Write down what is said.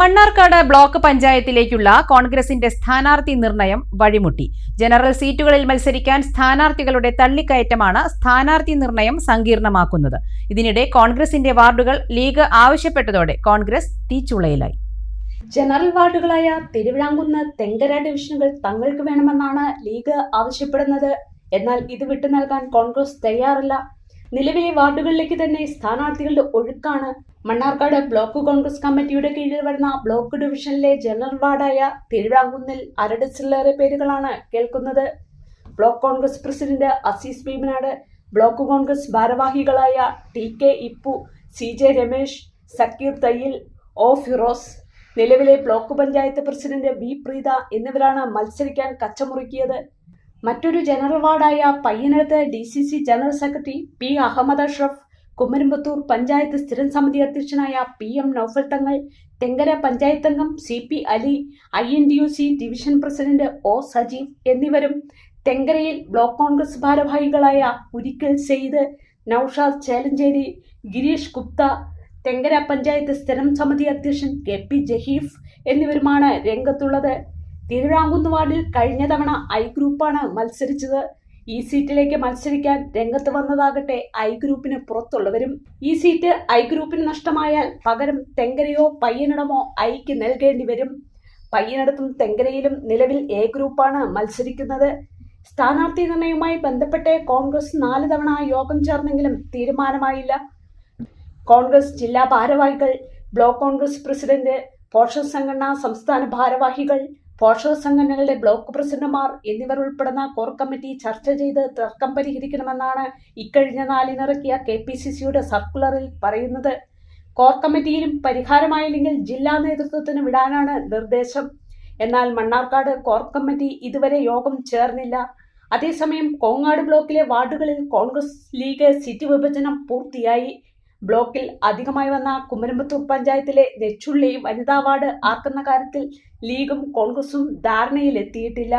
Mannarkkad block പഞ്ചായത്തിലേക്കുള്ള കോൺഗ്രസിന്റെ സ്ഥാനാർത്ഥി നിർണയം വഴിമുട്ടി. ജനറൽ സീറ്റുകളിൽ മത്സരിക്കാൻ സ്ഥാനാർത്ഥികളുടെ തള്ളിക്കയറ്റമാണ് സ്ഥാനാർത്ഥി നിർണയം സങ്കീർണമാക്കുന്നത്. ഇതിനിടെ കോൺഗ്രസിന്റെ വാർഡുകൾ ലീഗ് ആവശ്യപ്പെട്ടതോടെ കോൺഗ്രസ് തീച്ചുളയിലായി ജനറൽ വാർഡുകളായ തിരുവിഴാങ്കുന്ന് തെങ്കര ഡിവിഷനുകൾ തങ്ങൾക്ക് വേണമെന്നാണ് ലീഗ് ആവശ്യപ്പെടുന്നത്. എന്നാൽ ഇത് വിട്ടു നൽകാൻ കോൺഗ്രസ് തയ്യാറല്ല. നിലവിലെ വാർഡുകളിലേക്ക് തന്നെ സ്ഥാനാർത്ഥികളുടെ ഒഴുക്കാണ്. മണ്ണാർക്കാട് ബ്ലോക്ക് കോൺഗ്രസ് കമ്മിറ്റിയുടെ കീഴിൽ വരുന്ന ബ്ലോക്ക് ഡിവിഷനിലെ ജനറൽ വാർഡായ തിരുവാങ്കുന്നിൽ അരഡസിലേറെ പേരുകളാണ് കേൾക്കുന്നത്. Block Congress president Azeez Bheemanad block Congress ഭാരവാഹികളായ T K Ippu C J Ramesh Sakkeer Thayyil O Firoz നിലവിലെ block panchayat president V Preetha എന്നിവരാണ് മത്സരിക്കാൻ കച്ചമുറുക്കിയത്. മറ്റൊരു ജനറൽ വാർഡായ പയ്യനടുത്ത് D C C general secretary P Ahammed Ashraf Kumaramputhur panchayat സ്ഥിരം സമിതി അധ്യക്ഷനായ പി എം നൌഫൽ തങ്ങൾ തെങ്കര പഞ്ചായത്ത് അംഗം C P Ali I N D U C division president O Sajeev എന്നിവരും തെങ്കരയിൽ ബ്ലോക്ക് കോൺഗ്രസ് ഭാരവാഹികളായ ഉരിക്കൽ സെയ്ദ് നൌഷാദ് ചേലഞ്ചേരി ഗിരീഷ് ഗുപ്ത തെങ്കര പഞ്ചായത്ത് സ്ഥിരം സമിതി അധ്യക്ഷൻ കെ പി ജഹീഫ് എന്നിവരുമാണ് രംഗത്തുള്ളത്. തിരുവിതാംകുന്ന് വാർഡിൽ കഴിഞ്ഞ തവണ ഐ ഗ്രൂപ്പാണ് മത്സരിച്ചത്. ഈ സീറ്റിലേക്ക് മത്സരിക്കാൻ രംഗത്ത് വന്നതാകട്ടെ ഐ ഗ്രൂപ്പിന് പുറത്തുള്ളവരും. ഈ സീറ്റ് ഐ ഗ്രൂപ്പിന് നഷ്ടമായാൽ പകരം തെങ്കരയോ പയ്യനിടമോ ഐക്ക് നൽകേണ്ടി വരും. പയ്യനടത്തും തെങ്കരയിലും നിലവിൽ എ ഗ്രൂപ്പാണ് മത്സരിക്കുന്നത്. സ്ഥാനാർത്ഥി നിർണയവുമായി ബന്ധപ്പെട്ട് കോൺഗ്രസ് നാല് തവണ യോഗം ചേർന്നെങ്കിലും തീരുമാനമായില്ല. കോൺഗ്രസ് ജില്ലാ ഭാരവാഹികൾ ബ്ലോക്ക് കോൺഗ്രസ് പ്രസിഡന്റ് പോഷക സംഘടന സംസ്ഥാന ഭാരവാഹികൾ പോഷക സംഘടനകളുടെ ബ്ലോക്ക് പ്രസിഡന്റുമാർ എന്നിവർ ഉൾപ്പെടുന്ന കോർ കമ്മിറ്റി ചർച്ച ചെയ്ത് തർക്കം പരിഹരിക്കണമെന്നാണ് ഇക്കഴിഞ്ഞ നാലിനിറക്കിയ കെ പി സി സിയുടെ സർക്കുലറിൽ പറയുന്നത്. കോർ കമ്മിറ്റിയിലും പരിഹാരമായില്ലെങ്കിൽ ജില്ലാ നേതൃത്വത്തിന് വിടാനാണ് നിർദ്ദേശം. എന്നാൽ മണ്ണാർക്കാട് കോർ കമ്മിറ്റി ഇതുവരെ യോഗം ചേർന്നില്ല. അതേസമയം കോങ്ങാട് ബ്ലോക്കിലെ വാർഡുകളിൽ കോൺഗ്രസ് ലീഗ് സീറ്റ് വിഭജനം പൂർത്തിയായി. ബ്ലോക്കിൽ അധികമായി വന്ന കുമരമ്പത്തൂർ പഞ്ചായത്തിലെ നെച്ചുള്ളി വനിതാ വാർഡ് ആക്കുന്ന കാര്യത്തിൽ ലീഗും കോൺഗ്രസും ധാരണയിലെത്തിയിട്ടില്ല.